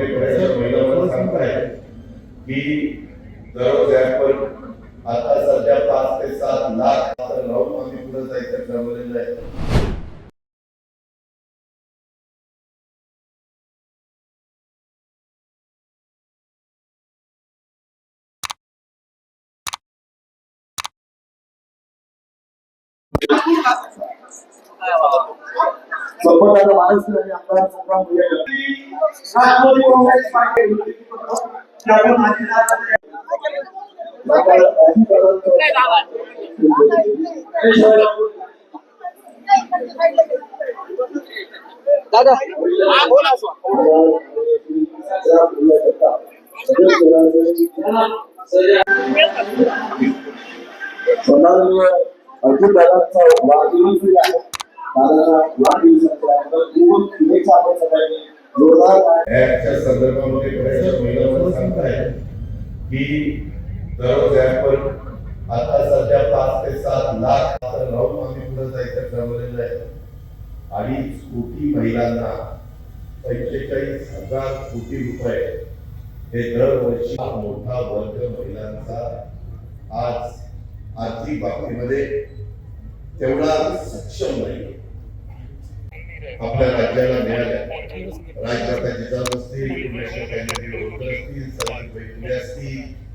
संदर्भामध्ये बऱ्याचशा महिला मला सांगतायत की दररोज ऍपवर आता सध्या पाच ते सात लाख तर राहून आम्ही पुढे जायचं ठरवलेलं आहे. संपदाचा माणूस आणि आमदार संग्राम भुजबळ. राष्ट्रवादी काँग्रेस पार्टी की आपण आधी जात आहे. आपण आधी जात दादा सन्माननीय अजित दादांचा वाढदिवसही आहे दादाचा संदर्भामध्ये बऱ्याचशा महिला मला की दररोज ऍपवर आता सध्या पाच ते सात लाख राहून आम्ही पुढे जायचं ठरवलेलं आहे. अडीच कोटी महिलांना पंचेचाळीस हजार कोटी रुपये हे दरवर्षी हा मोठा वर्ग महिलांचा आज आर्थिक बाबतीमध्ये तेवढा सक्षम नाही आपल्या राज्याला मिळाल्या. राज्यात जिजाऊ असतील असतील असतील